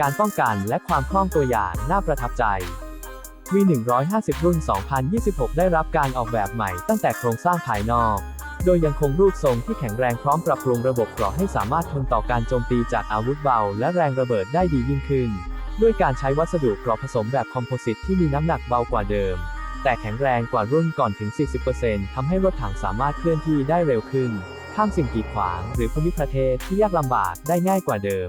การป้องกันและความคล่องตัวอย่างน่าประทับใจ V150 รุ่น 2026 ได้รับการออกแบบใหม่ตั้งแต่โครงสร้างภายนอก โดยยังคงรูปทรงที่แข็งแรงพร้อมปรับปรุงระบบเกราะให้สามารถทนต่อการโจมตีจากอาวุธเบา และแรงระเบิดได้ดียิ่งขึ้น ด้วยการใช้วัสดุเกราะผสมแบบคอมโพสิตที่มีน้ำหนักเบากว่าเดิม แต่แข็งแรงกว่ารุ่นก่อนถึง 40%ทำให้รถถังสามารถเคลื่อนที่ได้เร็วขึ้น ข้ามสิ่งกีดขวาง หรือภูมิประเทศที่ยากลำบากได้ง่ายกว่าเดิม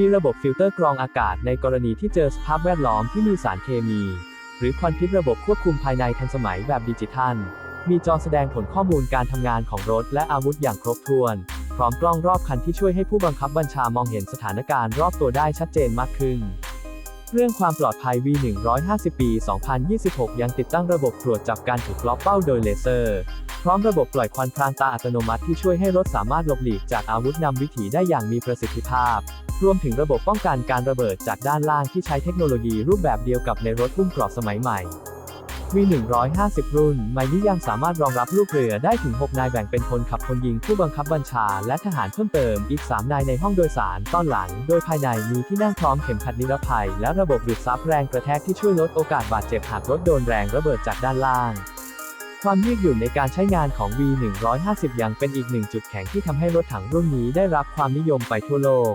มีระบบฟิลเตอร์กรองอากาศในกรณีที่เจอสภาพแวดล้อมที่มีสารเคมี หรือควันพิษระบบควบคุมภายในทันสมัยแบบดิจิทัล มีจอแสดงผลข้อมูลการทำงานของรถและอาวุธอย่างครบถ้วน พร้อมกล้องรอบคันที่ช่วยให้ผู้บังคับบัญชามองเห็นสถานการณ์รอบตัวได้ชัดเจนมากขึ้น เรื่องความปลอดภัย V150 ปี 2026 ยังติดตั้งระบบตรวจจับการถูกล็อกเป้าโดยเลเซอร์ พร้อมระบบปล่อยควันพรางตาอัตโนมัติที่ช่วยให้รถสามารถหลบหลีกจากอาวุธนำวิถีได้อย่างมีประสิทธิภาพ รวมถึงระบบป้องกันการระเบิดจากด้านล่างที่ใช้เทคโนโลยีรูปแบบเดียวกับในรถพุ่มกรอบสมัยใหม่ V150 รุ่นใหม่นี้ยังสามารถรองรับลูกเรือได้ถึง 6 นายแบ่งเป็นคนขับคนยิงผู้บังคับบัญชา และทหารเพิ่มเติมอีก 3 นายในห้องโดยสารต้อนหลัง โดยภายในมีที่นั่งพร้อมเข็มขัดนิรภัย และระบบดูดซับแรงกระแทกที่ช่วยลดโอกาสบาดเจ็บหากรถโดนแรงระเบิดจากด้านล่างความยืดหยุ่นในการใช้งานของ V150 ยังเป็นอีกหนึ่งจุดแข็งที่ทำให้รถถังรุ่นนี้ได้รับความนิยมไปทั่วโลก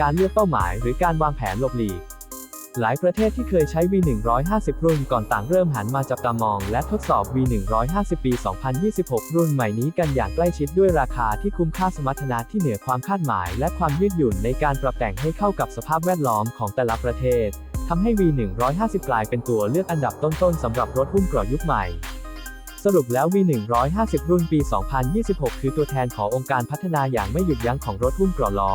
การเลือกเป้าหมาย หรือการวางแผนหลบหลีก หลายประเทศที่เคยใช้ V150 รุ่นก่อนต่างเริ่มหันมาจับตามอง และทดสอบ V150 ปี 2026 รุ่นใหม่นี้กันอย่างใกล้ชิดด้วยราคาที่คุ้มค่าสมรรถนะที่เหนือความคาดหมาย และความยืดหยุ่นในการปรับแต่งให้เข้ากับสภาพแวดล้อมของแต่ละประเทศทำให้ V150 กลายเป็นตัวเลือกอันดับต้นๆสำหรับรถหุ้มเกราะยุคใหม่สรุปแล้ว V150 รุ่นปี 2026 คือตัวแทนขององค์การพัฒนาอย่างไม่หยุดยั้งของรถหุ้มเกราะล้อ